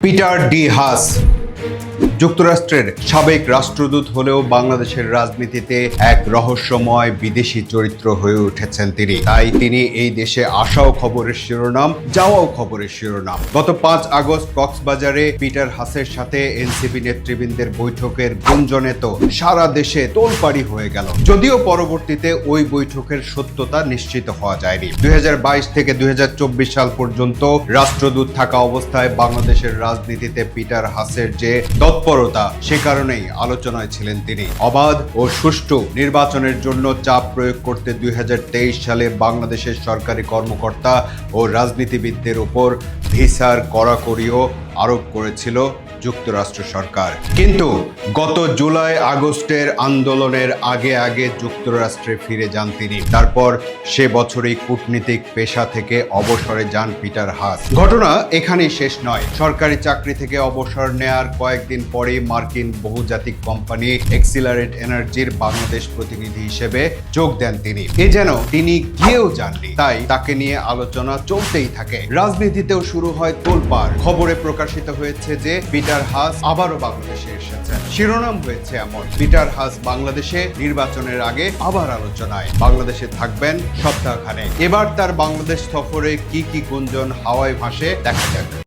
Peter D Haas যুক্তরাষ্ট্রের সাবেক রাষ্ট্রদূত হলেও বাংলাদেশের রাজনীতিতে এক রহস্যময় বিদেশি চরিত্র হয়ে উঠেছেন তিনি। তাই তিনি এই দেশে আসাও খবরের শিরোনাম, যাওয়াও খবরের শিরোনাম। গত পাঁচ আগস্ট কক্সবাজারে পিটার হাসের সাথে এনসিপি নেতৃবৃন্দের বৈঠকের গুঞ্জনে তো সারা দেশে তোলপাড়ি হয়ে গেল। যদিও পরবর্তীতে ওই বৈঠকের সত্যতা নিশ্চিত হওয়া যায়নি। দুই হাজার বাইশ থেকে দুই হাজার চব্বিশ সাল পর্যন্ত রাষ্ট্রদূত থাকা অবস্থায় বাংলাদেশের রাজনীতিতে পিটার হাসের যে তৎপরতা সে কারণেই আলোচনায় ছিলেন তিনি। অবাধ ও সুষ্ঠু নির্বাচনের জন্য চাপ প্রয়োগ করতে দুই হাজার তেইশ সালে বাংলাদেশের সরকারি কর্মকর্তা ও রাজনীতিবিদদের উপর ভিসার কড়াকড়িও আরোপ করেছিল। যুক্তরাষ্ট্র সরকার। কিন্তু গত জুলাই আগস্টের আন্দোলনের আগে আগে যুক্তরাষ্ট্রে ফিরে যান তিনি। তারপর সে বছরই কূটনীতিক পেশা থেকে অবসরে যান পিটার হাস। ঘটনা এখানেই শেষ নয়। সরকারি চাকরি থেকে অবসর নেয়ার কয়েকদিন পরেই মার্কিন বহুজাতিক কোম্পানি এক্সিলারেট এনার্জির বাংলাদেশ প্রতিনিধি হিসেবে যোগ দেন তিনি। এ যেন তিনি গিয়েও যাননি। তাই তাকে নিয়ে আলোচনা চলতেই থাকে। রাজনীতিতেও শুরু হয় তোলপাড়। খবরে প্রকাশিত হয়েছে যে পিটার হাস আবারও বাংলাদেশে এসেছে। শিরোনাম হয়েছে এমন। পিটার হাস বাংলাদেশে নির্বাচনের আগে আবার আলোচনায়। বাংলাদেশে থাকবেন সপ্তাহখানে এবার তার বাংলাদেশ সফরে কি কি গুঞ্জন হাওয়ায় ভাসে দেখা যাক।